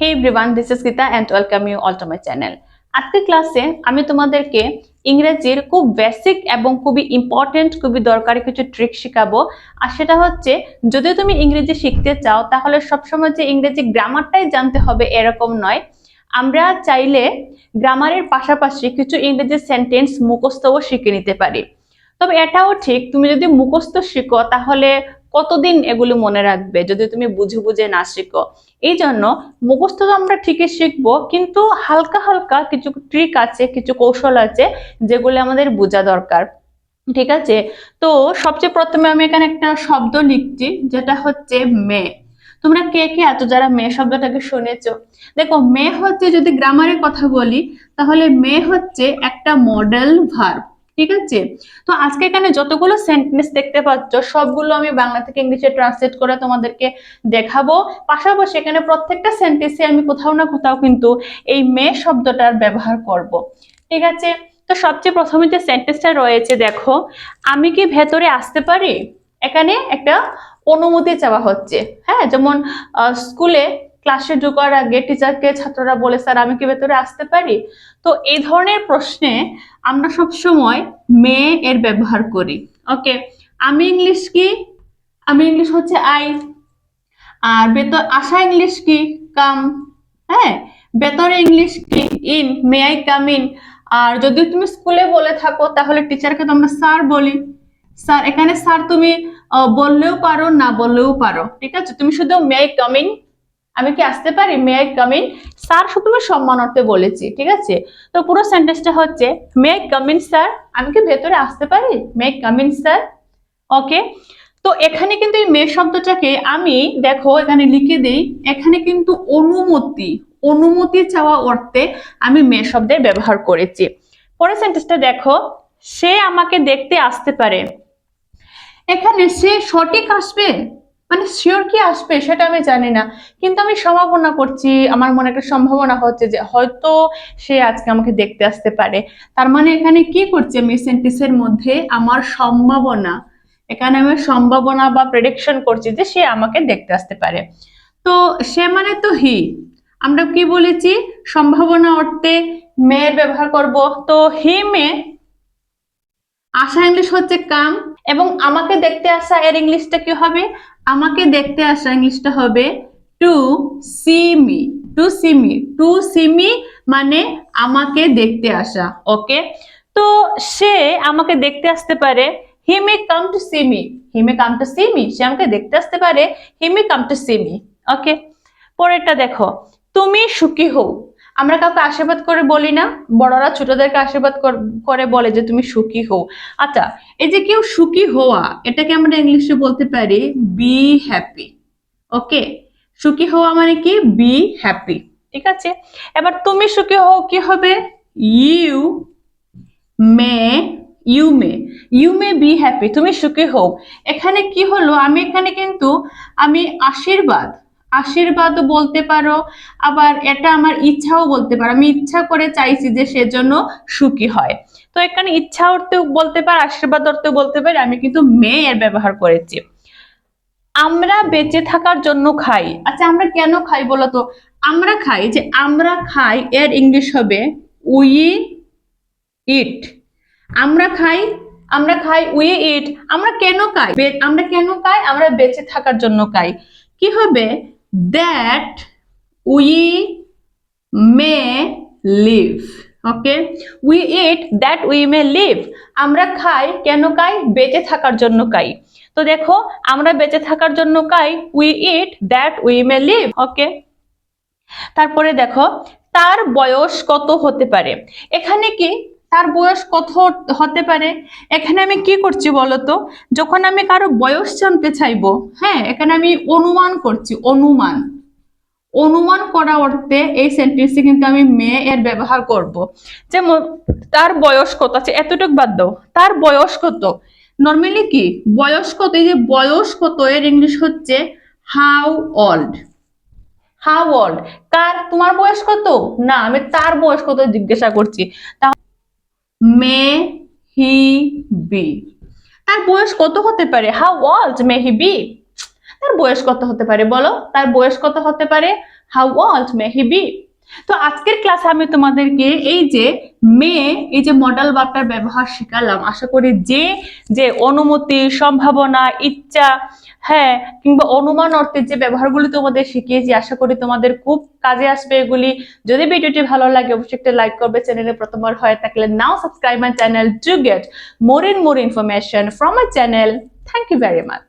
Hey everyone this is Geeta and welcome you all to my channel আজকের ক্লাসে আমি তোমাদেরকে ইংরেজির খুব বেসিক এবং খুবই ইম্পর্টেন্ট খুবই দরকারি কিছু ট্রিক শেখাবো। আর সেটা হচ্ছে, যদি তুমি ইংরেজি শিখতে চাও, তাহলে সবসময় যে ইংরেজি গ্রামারটাই জানতে হবে এরকম নয়। আমরা চাইলে গ্রামারের পাশাপাশি কিছু ইংরেজি সেন্টেন্স মুখস্থও শিখে নিতে পারি। তবে এটাও ঠিক, তুমি যদি মুখস্থ শিখো, তাহলে কতদিন এগুলো মনে রাখবে? যদি তুমি বুঝে বুঝে না শিখো। এই জন্য মুখস্থ তো আমরা ঠিকই শিখব, কিন্তু হালকা হালকা কিছু ট্রিক আছে, কিছু কৌশল আছে, যেগুলো আমাদের বোঝা দরকার। ঠিক আছে? তো সবচেয়ে প্রথমে আমি এখানে একটা শব্দ লিখছি, যেটা হচ্ছে মে। তোমরা কে কে এত যারা মেয়ে শব্দটাকে শুনেছো? দেখো, মে হচ্ছে যদি গ্রামারের কথা বলি, তাহলে মে হচ্ছে একটা মডেল ভার্ব ঠিক আছে? তো আজকে এখানে যতগুলো সেন্টেন্স দেখতে পাচ্ছ, সবগুলো আমি বাংলা থেকে ইংলিশে ট্রান্সলেট করে তোমাদেরকে দেখাবো। পাশাপাশি এখানে প্রত্যেকটা সেন্টেন্সে আমি কোথাও না কোথাও কিন্তু এই মে শব্দটার ব্যবহার করব। ঠিক আছে? তো সবচেয়ে প্রথমে যে সেন্টেন্সটা রয়েছে, দেখো, আমি কি ভেতরে আসতে পারি? এখানে একটা অনুমতি চাওয়া হচ্ছে। হ্যাঁ যেমন স্কুলে ক্লাসে ঢোকার আগে টিচারকে ছাত্ররা বলে, স্যার, আমি কি ভেতরে আসতে পারি? তো এই ধরনের প্রশ্নে আমরা সব সময় মে এর ব্যবহার করি। ওকে আমি ইংলিশ কি? আমি ইংলিশ হচ্ছে আই আর ভেতর আসা ইংলিশ কি? কাম হ্যাঁ? ভেতরে ইংলিশ কি? In may I come in আর যদি তুমি স্কুলে বলে থাকো, তাহলে টিচারকে তো আমরা স্যার বলি। স্যার, এখানে স্যার তুমি বললেও পারো, না বললেও পারো। ঠিক আছে? তুমি শুধু মে আই কাম আমি কি আসতে পারি? May I come in sir শুধু আমি সম্মান অর্থে বলেছি, ঠিক আছে? তো পুরো সেন্টেন্সটা হচ্ছে may I come in sir আমি কি ভেতরে আসতে পারি? May I come in sir okay তো এখানে কিন্তু এই মে শব্দটাকে আমি, দেখো, এখানে লিখে দেই, এখানে কিন্তু অনুমতি অনুমতি চাওয়া অর্থে আমি মে শব্দের ব্যবহার করেছি। পরের সেন্টেন্সটা দেখো, সে আমাকে দেখতে আসতে পারে। এখানে সে সঠিক আসবে? মানে শিওর কি আসবে সেটা আমি জানি না। কিন্তু আমি সম্ভাবনা করছি, আমার মনে একটা সম্ভাবনা হচ্ছে যে হয়তো সে আজকে আমাকে দেখতে আসতে পারে। তার মানে এখানে কি করছি আমি সেন্টেন্সের মধ্যে? আমার সম্ভাবনা। এখানে আমি সম্ভাবনা বা প্রেডিকশন করছি যে সে আমাকে দেখতে আসতে পারে। তো সে মানে তো হি আমরা কি বলেছি? সম্ভাবনা অর্থে মেয়ের ব্যবহার করব। তো হি মে আসা ইংলিশ হচ্ছে কাম এবং আমাকে দেখতে আসা এর ইংলিশটা কি হবে? আমাকে দেখতে আসা ইংলিশটা হবে to see me to see me to see me মানে আমাকে দেখতে আসা ওকে তো সে আমাকে দেখতে আসতে পারে he may come to see me he may come to see me সে আমাকে দেখতে আসতে পারে he may come to see me okay পরেরটা দেখো, তুমি সুখী হও আমরা কাউকে আশীর্বাদ করে বলি না, বড়রা ছোটদেরকে আশীর্বাদ কর- বলে যে তুমি সুখী হও। আচ্ছা এই যে কেউ সুখী হওয়া, এটাকে আমরা ইংলিশে বলতে পারি বি হ্যাপি ওকে সুখী হওয়া মানে কি? বি হ্যাপি ঠিক আছে? এবার তুমি সুখী হও কি হবে? You may you may you may be happy তুমি সুখী হও। এখানে কি হলো? আমি এখানে কিন্তু, আমি আশীর্বাদ আশীর্বাদও বলতে পারো, আবার এটা আমার ইচ্ছাও বলতে পারো। আমি ইচ্ছা করে চাইছি যে সেজন্য সুখী হয়। তো এখানে ইচ্ছা অর্থেও বলতে পারে, আশীর্বাদ অর্থেও বলতে পারি, আমি কিন্তু মে এর ব্যবহার করেছি। আমরা বেঁচে থাকার জন্য খাই। আচ্ছা আমরা কেন খাই বলো তো? আমরা খাই, যে আমরা খাই, এর ইংলিশ হবে উই ইট। আমরা খাই আমরা খাই, উই ইট। আমরা কেন খাই? আমরা কেন খাই? আমরা বেঁচে থাকার জন্য খাই। কি হবে? That we may live okay we eat that we may live আমরা খাই, কেন খাই? বেঁচে থাকার জন্য খাই। তো দেখো, আমরা বেঁচে থাকার জন্য খাই we eat that we may live okay তারপরে দেখো, তার বয়স কত হতে পারে? এখানে কি তার বয়স কত হতে পারে? এখানে আমি কি করছি বলতো? যখন আমি কারও বয়স জানতে চাইব হ্যাঁ এখানে আমি অনুমান করছি, অনুমান। অনুমান করা অর্থে এই সেন্টেন্সে কিন্তু আমি মে এর ব্যবহার করব। যেমন, তার বয়স কত? আছে এতটুক বাদ দাও। তার বয়স কত? নর্মালি কি? বয়স কত? এই যে বয়স কত এর ইংলিশ হচ্ছে হাউ ওল্ড হাউ ওল্ড কার, তোমার বয়স কত? না, আমি তার বয়স কত জিজ্ঞাসা করছি। May he be. তার বয়স কত হতে পারে? How old may he be তার বয়স কত হতে পারে বলো? তার বয়স কত হতে পারে? How old may he be তো আজকের ক্লাসে আমি তোমাদেরকে এই যে মে, এই যে মডেল বার্তার ব্যবহার শেখালাম। আশা করি যে যে অনুমতি, সম্ভাবনা, ইচ্ছা হ্যাঁ কিংবা অনুমান অর্থের যে ব্যবহারগুলি তোমাদের শিখিয়েছি, আশা করি তোমাদের খুব কাজে আসবে এগুলি। যদি ভিডিওটি ভালো লাগে, অবশ্যই একটা লাইক করবে, চ্যানেলে প্রথমবার হয়ে থাকলে now subscribe my channel to get more and more information from my channel thank you very much